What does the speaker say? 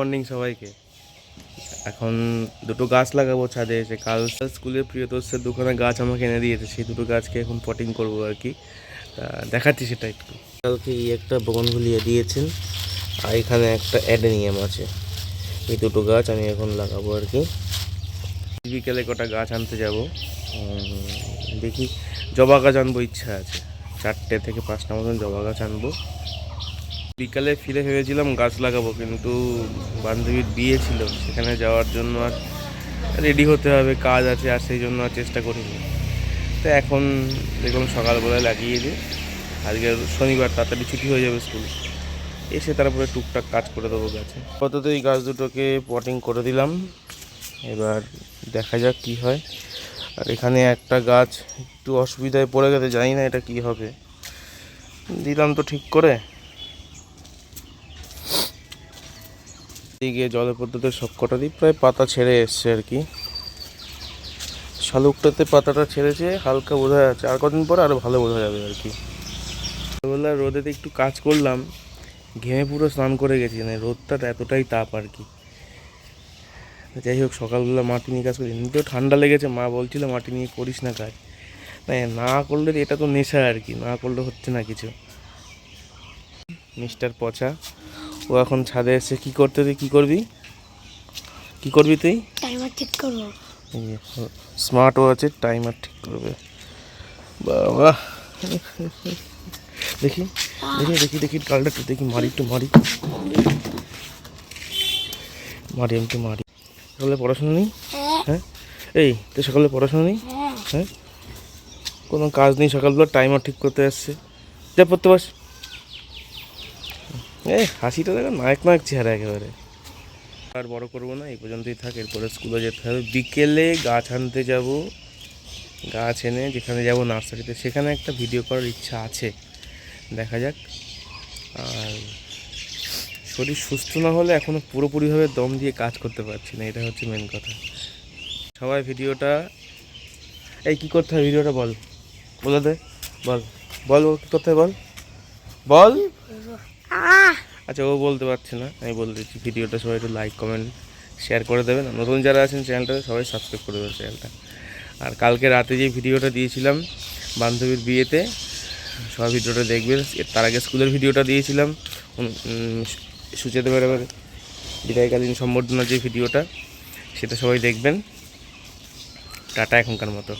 Morning সবাইকে। এখন দুটো গাছ লাগাবো ছাদে, এসে কাল স্কুলের প্রিয়তোষের দোকানে গাছ আমাকে এনে দিয়েছে, সেই দুটো গাছকে এখন পটিং করব আর কি। দেখাচ্ছি সেটা একটু। কালকে একটা বগনভুলিয়া দিয়েছেন, আর এখানে একটা অ্যাডেনিয়াম আছে। এই দুটো গাছ আমি এখন লাগাবো আর কি। বিকেলে কটা গাছ আনতে যাব। দেখি জবা গাছ আনব, ইচ্ছা আছে। চারটে থেকে পাঁচটা মতন জবা গাছ আনব। বিকালে ফিরে ভেবেছিলাম গাছ লাগাবো, কিন্তু বান্ধবীর বিয়ে ছিল, সেখানে যাওয়ার জন্য আর রেডি হতে হবে, কাজ আছে, আর সেই জন্য আর চেষ্টা করিনি। তো এখন দেখলাম সকালবেলায় লাগিয়ে দিই, আজকে শনিবার, তাড়াতাড়ি ছুটি হয়ে যাবে স্কুল। এসে তারপরে টুকটাক কাজ করে দেবো গাছে। আপাতত এই গাছ দুটোকে পটিং করে দিলাম, এবার দেখা যাক কি হয়। আর এখানে একটা গাছ একটু অসুবিধায় পড়ে গেছে, জানি না এটা কি হবে। দিলাম তো ঠিক করে। দিকে জলের পদ্ধতিতে সব কটা দিই প্রায় পাতা ছেড়ে এসছে আর কি। শালুকটাতে পাতাটা ছেড়েছে, হালকা বোঝা যাচ্ছে। আর কদিন পরে আরও ভালো বোঝা যাবে আর কি। সকালবেলা রোদেতে একটু কাজ করলাম, ঘেমে পুরো স্নান করে গেছি মানে রোদটা এতটাই তাপ আর কি। যাই হোক, সকালবেলা মাটি নিয়ে কাজ করি। এমনিতেও ঠান্ডা লেগেছে, মা বলছিল মাটি নিয়ে করিস না কাজ। না না করলে এটা তো নেশা আর কি, না করলে হচ্ছে না কিছু। মিস্টার পচা। ও এখন ছাদে এসে কি করতে তুই? কি করবি? কি করবি তুই? টাইমার ঠিক করব। স্মার্ট ওয়াচের টাইমার ঠিক করবে। বাবা। দেখি দেখি দেখি দেখি কালটা একটু দেখি মারি একটু মারি। মারি একটু মারি। সকালে পড়াশোনা নেই? হ্যাঁ। হ্যাঁ? এই তো সকালে পড়াশোনা নেই? হ্যাঁ। হ্যাঁ? কোনো কাজ নেই? সকালবেলা টাইমার ঠিক করতে আসছে। যা পড়তে বাস। এই, হাসিটা দেখো নায়ক নায়ক চেহারা একেবারে। আর বড় করব না, এই পর্যন্তই থাক, এরপরে স্কুলে যেতে হবে। বিকেলে গাছ আনতে যাব। গাছ এনে যেখানে যাব নার্সারিতে, সেখানে একটা ভিডিও করার ইচ্ছা আছে। দেখা যাক। আর শরীর সুস্থ না হলে এখনও পুরোপুরিভাবে দম দিয়ে কাজ করতে পারছি না এটা হচ্ছে মেন কথা। সবাই ভিডিওটা এই কী করতে হয় ভিডিওটা বল। বলে দে, বল। বল কী করতে হয়, বল? বল? আচ্ছা ও বলতে পারছে না। আমি বলে দিচ্ছি, ভিডিওটা সবাই একটু লাইক কমেন্ট শেয়ার করে দেবেন। নতুন যারা আছেন চ্যানেলটা সবাই সাবস্ক্রাইব করে দেবেন চ্যানেলটা আর কালকে রাতে যে ভিডিওটা দিয়েছিলাম, বান্ধবীর বিয়েতে, সবাই ভিডিওটা দেখবেন। তার আগে স্কুলের ভিডিওটা দিয়েছিলাম। সুচেতে বেরোবার বিদায়কালীন সম্বর্ধনার যে ভিডিওটা, সেটা সবাই দেখবেন। টাটা এখনকার মতো।